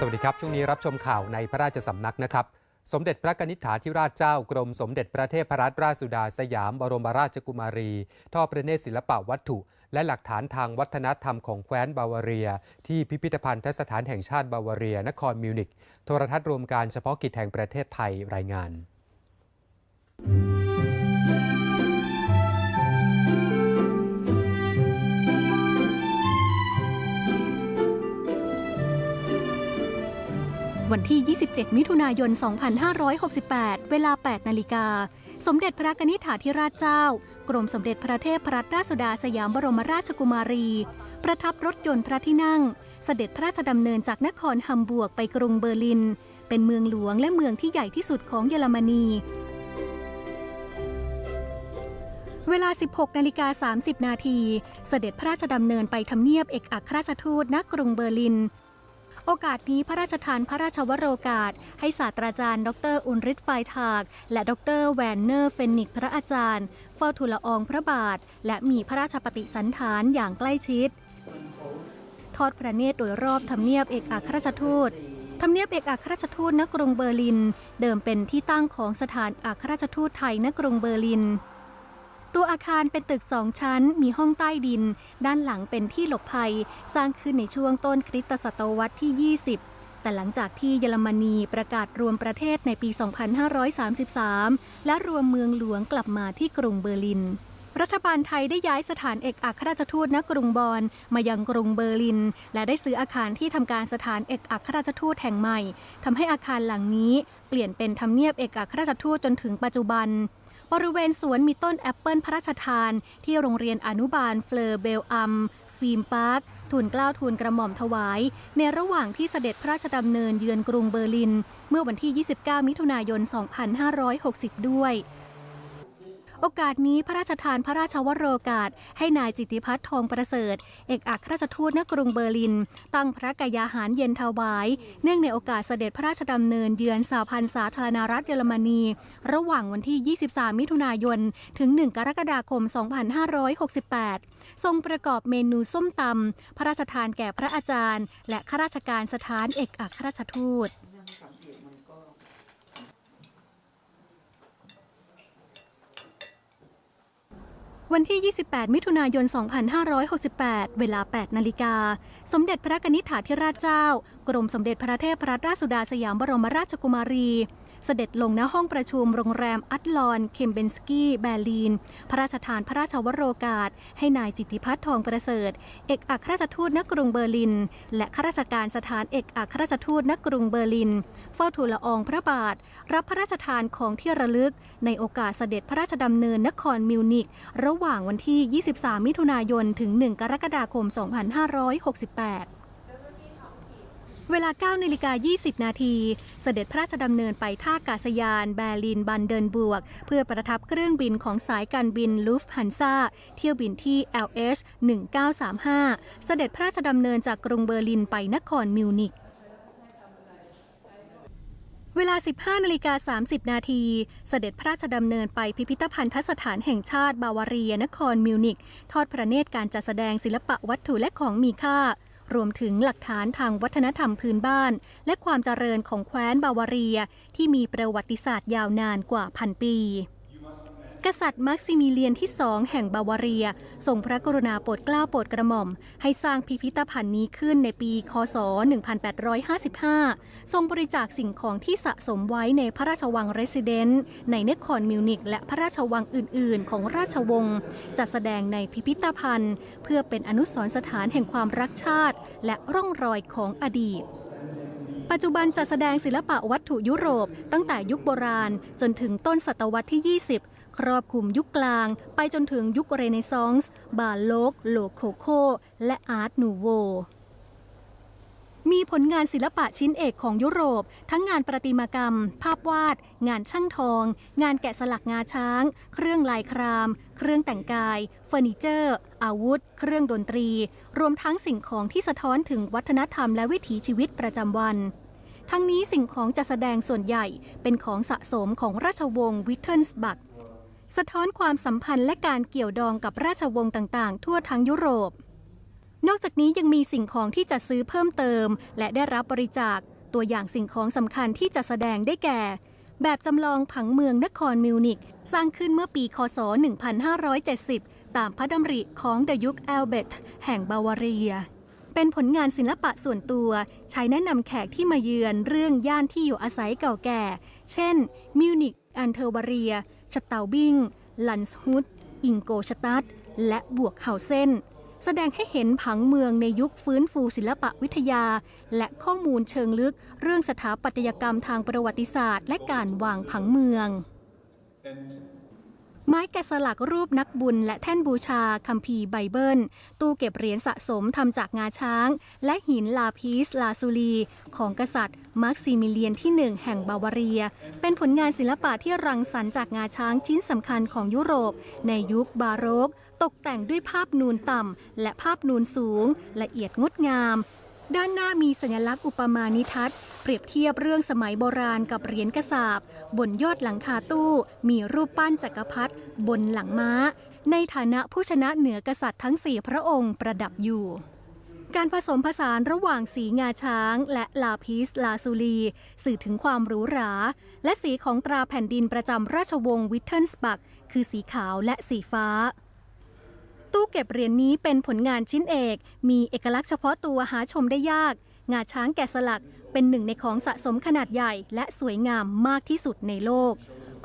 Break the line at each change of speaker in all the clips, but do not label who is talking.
สวัสดีครับ ช่วงนี้รับชมข่าวในพระราชสำนักนะครับ สมเด็จพระกนิษฐาธิราชเจ้ากรมสมเด็จพระเทพรัตนราชสุดาสยามบรมราชกุมารี ทอดพระเนตรศิลปวัตถุ และหลักฐานทางวัฒนธรรมของแคว้นบาวาเรีย ที่พิพิธภัณฑสถานแห่งชาติบาวาเรีย นครมิวนิกโทรทัศน์รวมการเฉพาะกิจแห่งประเทศไทยรายงาน
วันที่ 27 มิถุนายน 2568 เวลา 8 นาฬิกา สมเด็จพระกนิษฐาธิราชเจ้า กรมสมเด็จพระเทพรัตนราชสุดาสยามบรมราชกุมารี ประทับรถยนต์พระที่นั่ง เสด็จพระราชดำเนินจากนครฮัมบวร์กไปกรุงเบอร์ลิน เป็นเมืองหลวงและเมืองที่ใหญ่ที่สุดของเยอรมนี เวลา 16 นาฬิกา 30 นาที เสด็จพระราชดำเนินไปทำเนียบเอกอัครราชทูตณกรุงเบอร์ลิน โอกาสนี้พระราชทานพระราชวโรกาส ให้ศาสตราจารย์ ดรอุนริศไฟทาก และดรแวนเนอร์เฟนิกพระอาจารย์เฝ้าทูลอองพระบาท และมีพระราชปฏิสันฐานอย่างใกล้ชิด ทอดพระเนตรโดยรอบทำเนียบเอกอัครราชทูตทำเนียบเอกอัครราชทูตณกรุงเบอร์ลิน เดิมเป็นที่ตั้งของสถานอัครราชทูตไทยณกรุงเบอร์ลิน ตัวอาคารเป็นตึกสองชั้น มีห้องใต้ดิน ด้านหลังเป็นที่หลบภัย สร้างขึ้นในช่วงต้นคริสตศตวรรษที่ 20แต่หลังจากที่เยอรมนีประกาศรวมประเทศในปี 2533 และรวมเมืองหลวงกลับมาที่กรุงเบอร์ลิน รัฐบาลไทยได้ย้ายสถานเอกอัครราชทูตณกรุงบอนมายังกรุงเบอร์ลิน และได้ซื้ออาคารที่ทำการสถานเอกอัครราชทูตแห่งใหม่ทำให้อาคารหลังนี้เปลี่ยนเป็นทำเนียบเอกอัครราชทูตจนถึงปัจจุบัน บริเวณสวนมีต้นแอปเปิลพระราชทาน ที่โรงเรียนอนุบาลเฟลอร์เบลอัมฟิล์มพาร์คทูลเกล้าทูลกระหม่อมถวาย ในระหว่างที่เสด็จพระราชดำเนินเยือนกรุงเบอร์ลิน เมื่อวันที่ 29 มิถุนายน 2560 ด้วย โอกาสนี้พระราชทานพระราชวโรกาส ให้นายจิติพัฒน์ทองประเสริฐ เอกอัครราชทูตณกรุงเบอร์ลิน ตั้งพระกายาหารเย็นถวาย เนื่องในโอกาสเสด็จพระราชดำเนินเยือนสาพันธ์สาธารณรัฐเยอรมนี ระหว่างวันที่ 23 มิถุนายน ถึง 1 กรกฎาคม 2568 ทรงประกอบเมนูส้มตำพระราชทานแก่พระอาจารย์ และข้าราชการสถานเอกอัครราชทูต วันที่ 28 มิถุนายน 2568 เวลา 8 นาฬิกา สมเด็จพระกนิษฐาธิราชเจ้า กรมสมเด็จพระเทพรัตนราชสุดาสยามบรมราชกุมารี เสด็จลงณห้องประชุมโรงแรมอัตลอน เคมเบนสกี้ แบร์ลิน พระราชทานพระราชวโรกาส ให้นายจิตติพัฒน์ทองประเสริฐ เอกอัครราชทูตณกรุงเบอร์ลิน และข้าราชการสถานเอกอัครราชทูตณกรุงเบอร์ลิน เฝ้าทูลละอองพระบาท รับพระราชทานของที่ระลึก ในโอกาสเสด็จพระราชดำเนินนครมิวนิก ระหว่างวันที่ 23 มิถุนายน ถึง 1 กรกฎาคม 2568 เวลา9นาฬิกา20 นาที เสด็จพระราชดำเนินไปท่ากาศยานแบร์ลินบันเดนบวก เพื่อประทับเครื่องบินของสายการบินลูฟฮันซาเที่ยวบินที่ LH 1935 เสด็จพระราชดำเนินจากกรุงเบอร์ลินไปนครมิวนิกเวลา 15นาฬิกา30 นาที เสด็จพระราชดำเนินไปพิพิธภัณฑสถานแห่งชาติบาวาเรียนครมิวนิก ทอดพระเนตรการจัดแสดงศิลปะวัตถุและของมีค่า รวมถึงหลักฐานทางวัฒนธรรมพื้นบ้าน และความเจริญของแคว้นบาวาเรีย ที่มีประวัติศาสตร์ยาวนานกว่าพันปี กษัตริย์มักซิมิเลียนที่สองแห่งบาวาเรียทรงพระกรุณาโปรดเกล้าโปรดกระหม่อม ให้สร้างพิพิธภัณฑ์นี้ขึ้นในปี คศ 1855 ทรงบริจาคสิ่งของที่สะสมไว้ในพระราชวังเรสซิเดนต์ในนครมิวนิกและพระราชวังอื่น ๆ ของราชวงศ์จัดแสดงในพิพิธภัณฑ์ เพื่อเป็นอนุสรณ์สถานแห่งความรักชาติ และร่องรอยของอดีตปัจจุบันจัดแสดงศิลปะวัตถุยุโรปตั้งแต่ยุคโบราณ จนถึงต้นศตวรรษที่ 20 ครอบคลุมยุคกลางไปจนถึงยุคเรเนซองส์บาโลก โลโคโค และอาร์ตนูโวมีผลงานศิลปะชิ้นเอกของยุโรป ทั้งงานประติมากรรม ภาพวาด งานช่างทอง งานแกะสลักงาช้าง เครื่องลายคราม เครื่องแต่งกาย เฟอร์นิเจอร์ อาวุธ เครื่องดนตรี รวมทั้งสิ่งของที่สะท้อนถึงวัฒนธรรมและวิถีชีวิตประจำวัน ทั้งนี้สิ่งของจะแสดงส่วนใหญ่เป็นของสะสมของราชวงศ์วิทเทิลสบัก สะท้อนความสัมพันธ์และการเกี่ยวดองกับราชวงศ์ต่างๆ ทั่วทั้งยุโรป นอกจากนี้ยังมีสิ่งของที่จะซื้อเพิ่มเติม และได้รับบริจาค ตัวอย่างสิ่งของสำคัญที่จะแสดงได้แก่ แบบจำลองผังเมืองนครมิวนิกสร้างขึ้นเมื่อปีคศ 1570 ตามพระดำริของเดยุคแอลเบตแห่งบาวาเรีย เป็นผลงานศิลปะส่วนตัว ใช้แนะนำแขกที่มาเยือนเรื่องย่านที่อยู่อาศัยเก่าแก่ เช่นมิวนิกอันเทอร์วาเรีย ชตาบิงลันส์ฮุดอิงโกชตัดและบวกเฮาเซนแสดงให้เห็นผังเมืองในยุคฟื้นฟูศิลปะวิทยา และข้อมูลเชิงลึก เรื่องสถาปัตยกรรมทางประวัติศาสตร์ และการวางผังเมือง ไม้แกะสลักรูปนักบุญและแท่นบูชาคัมภีร์ไบเบิล ตู้เก็บเหรียญสะสมทำจากงาช้าง และหินลาพีสลาซูลี ของกษัตริย์มาร์กซิมิเลียนที่หนึ่งแห่งบาวาเรีย เป็นผลงานศิลปะที่รังสรรค์จากงาช้างชิ้นสำคัญของยุโรป ในยุคบาโรก ตกแต่งด้วยภาพนูนต่ำและภาพนูนสูง ละเอียดงดงาม ด้านหน้ามีสัญลักษณ์อุปมาณิทัศน์เปรียบเทียบเรื่องสมัยโบราณกับเหรียญกระสาบบนยอดหลังคาตู้ มีรูปปั้นจักรพรรดิบนหลังม้า ในฐานะผู้ชนะเหนือกษัตริย์ทั้งสี่พระองค์ประดับอยู่ การผสมผสานระหว่างสีงาช้าง และลาพิสลาซูลี สื่อถึงความหรูหรา และสีของตราแผ่นดินประจำราชวงศ์วิทเทิลสบัก คือสีขาวและสีฟ้า ตู้เก็บเหรียญนนี้เป็นผลงานชิ้นเอก มีเอกลักษณ์เฉพาะตัวหาชมได้ยาก งาช้างแกะสลักเป็นหนึ่งในของสะสมขนาดใหญ่และสวยงามมากที่สุดในโลก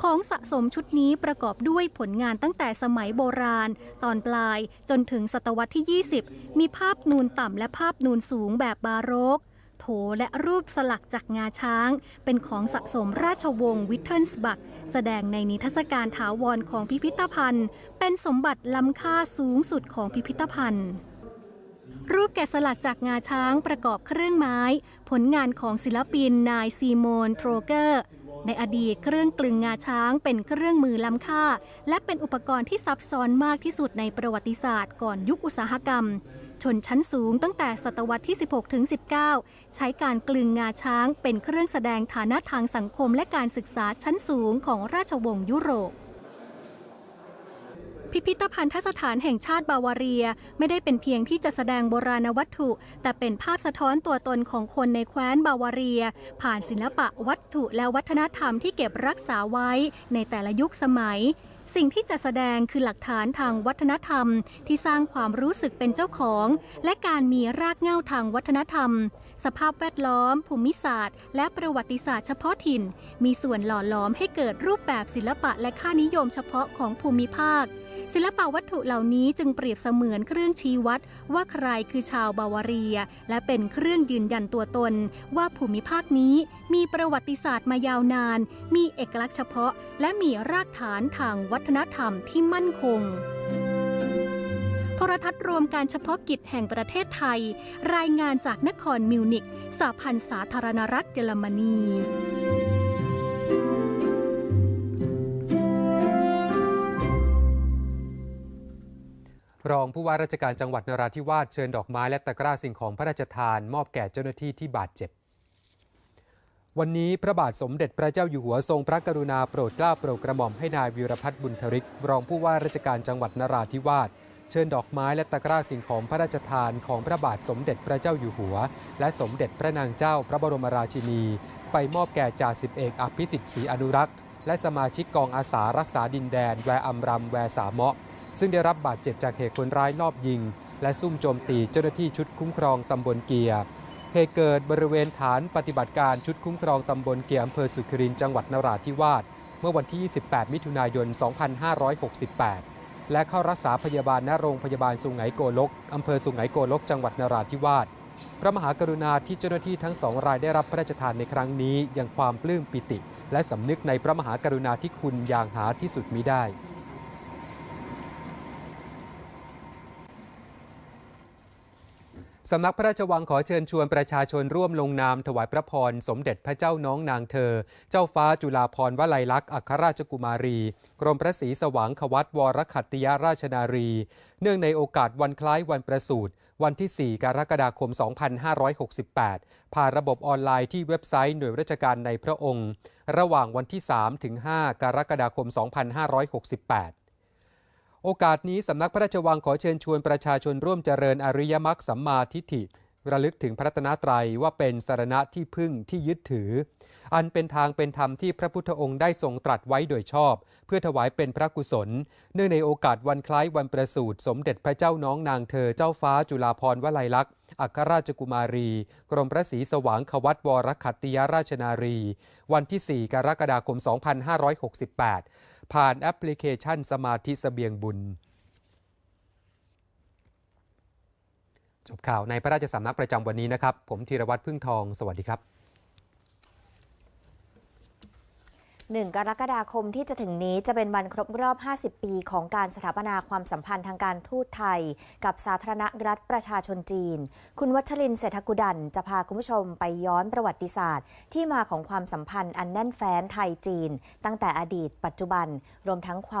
ของสะสมชุดนี้ประกอบด้วยผลงานตั้งแต่สมัยโบราณ ตอนปลายจนถึงศตวรรษที่ 20 มีภาพนูนต่ำและภาพนูนสูงแบบบาโรก โถและรูปสลักจากงาช้าง เป็นของสะสมราชวงศ์วิทเทิลสบัก แสดงในนิทรรศการถาวรของพิพิธภัณฑ์ เป็นสมบัติล้ำค่าสูงสุดของพิพิธภัณฑ์ รูปแกะสลักจากงาช้างประกอบเครื่องไม้ ผลงานของศิลปินนายซีโมนโทรเกอร์ในอดีตเครื่องกลึงงาช้างเป็นเครื่องมือล้ำค่า และเป็นอุปกรณ์ที่ซับซ้อนมากที่สุดในประวัติศาสตร์ก่อนยุคอุตสาหกรรม ชนชั้นสูงตั้งแต่ศตวรรษที่ 16 ถึง 19 ใช้การกลึงงาช้างเป็นเครื่องแสดงฐานะทางสังคมและการศึกษาชั้นสูงของราชวงศ์ยุโรปพิพิธภัณฑสถานแห่งชาติบาวาเรียไม่ได้เป็นเพียงที่จะแสดงโบราณวัตถุ แต่เป็นภาพสะท้อนตัวตนของคนในแคว้นบาวาเรีย ผ่านศิลปะวัตถุและวัฒนธรรมที่เก็บรักษาไว้ในแต่ละยุคสมัย สิ่งที่จะแสดงคือหลักฐานทางวัฒนธรรม ที่สร้างความรู้สึกเป็นเจ้าของ และการมีรากเหง้าทางวัฒนธรรม สภาพแวดล้อม ภูมิศาสตร์ และประวัติศาสตร์เฉพาะถิ่น มีส่วนหล่อหลอมให้เกิดรูปแบบศิลปะและค่านิยมเฉพาะของภูมิภาค ศิลปะวัตถุเหล่านี้จึงเปรียบเสมือนเครื่องชี้วัด ว่าใครคือชาวบาวาเรีย และเป็นเครื่องยืนยันตัวตน ว่าภูมิภาคนี้มีประวัติศาสตร์มายาวนาน มีเอกลักษณ์เฉพาะ และมีรากฐานทางวัฒนธรรมที่มั่นคงโทรทัศน์รวมการเฉพาะกิจแห่งประเทศไทย รายงานจากนครมิวนิกสหพันธ์สาธารณรัฐเยอรมนี
รองผู้ว่าราชการจังหวัดนราธิวาสเชิญดอกไม้และตะกร้าสิ่งของพระราชทาน มอบแก่เจ้าหน้าที่ที่บาดเจ็บ วันนี้พระบาทสมเด็จพระเจ้าอยู่หัวทรงพระกรุณาโปรดเกล้าโปรดกระหม่อมให้นายวีรพัฒน์บุญทริก รองผู้ว่าราชการจังหวัดนราธิวาสเชิญดอกไม้และตะกร้าสิ่งของพระราชทานของพระบาทสมเด็จพระเจ้าอยู่หัว และสมเด็จพระนางเจ้าพระบรมราชินี ไปมอบแก่จ่าสิบเอกอภิสิทธิ์ศรีอนุรักษ์ และสมาชิกกองอาสารักษาดินแดน แวอัมรำแวสามะ ซึ่งได้รับบาดเจ็บจากเหตุคนร้ายลอบยิง และซุ่มโจมตีเจ้าหน้าที่ชุดคุ้มครองตำบลเกียร์เหตุเกิดบริเวณฐานปฏิบัติการชุดคุ้มครองตำบลเกียร์อำเภอสุขรินจังหวัดนราธิวาสเมื่อวันที่ 28 มิถุนายน 2568 และเข้ารักษาพยาบาลณโรงพยาบาลสุไหงโกลกอำเภอสุไหงโกลกจังหวัดนราธิวาสพระมหากรุณาที่เจ้าหน้าที่ทั้งสองรายได้รับพระราชทานในครั้งนี้ยังความปลื้มปิติ และสำนึกในพระมหากรุณาธิคุณอย่างหาที่สุดมิได้ สำนักพระราชวังขอเชิญชวนประชาชนร่วมลงนามถวายพระพร สมเด็จพระเจ้าน้องนางเธอ เจ้าฟ้าจุฬาภรณ์วลัยลักษณ์อัครราชกุมารี กรมพระศรีสว่างขวัตวรขัตติยราชนารี เนื่องในโอกาสวันคล้ายวันประสูติวันที่ 4 กรกฎาคม 2568 ผ่านระบบออนไลน์ที่เว็บไซต์หน่วยราชการในพระองค์ ระหว่างวันที่ 3 ถึง 5 กรกฎาคม 2568 โอกาสนี้สำนักพระราชวังขอเชิญชวนประชาชนร่วมเจริญอริยมรรคสัมมาทิฏฐิ ระลึกถึงพระตนตรัยว่าเป็นสารณะที่พึ่งที่ยึดถือ อันเป็นทางเป็นธรรมที่พระพุทธองค์ได้ทรงตรัสไว้โดยชอบ เพื่อถวายเป็นพระกุศล เนื่องในโอกาสวันคล้ายวันประสูติสมเด็จพระเจ้าน้องนางเธอเจ้าฟ้าจุฬาภรณ์วลัยลักษณ์อัครราชกุมารี กรมพระศรีสว่างควัตวรคัตติยราชนารี วันที่ 4 กรกฎาคม 2568 ผ่านแอปพลิเคชันสมาธิเสบียงบุญ จบข่าวในพระราชสำนักประจำวันนี้นะครับ ผมธีรวัตรพึ่งทอง สวัสดีครับ
1 กรกฎาคมที่จะถึงนี้จะเป็นวันครบรอบ 50 ปีของการสถาปนาความสัมพันธ์ทางการทูตไทย กับสาธารณรัฐประชาชนจีน คุณวัชรินทร์เศรษฐกุดันจะพาคุณผู้ชมไปย้อนประวัติศาสตร์ ที่มาของความสัมพันธ์อันแน่นแฟ้นไทยจีน ตั้งแต่อดีตปัจจุบันรวมทั้งความ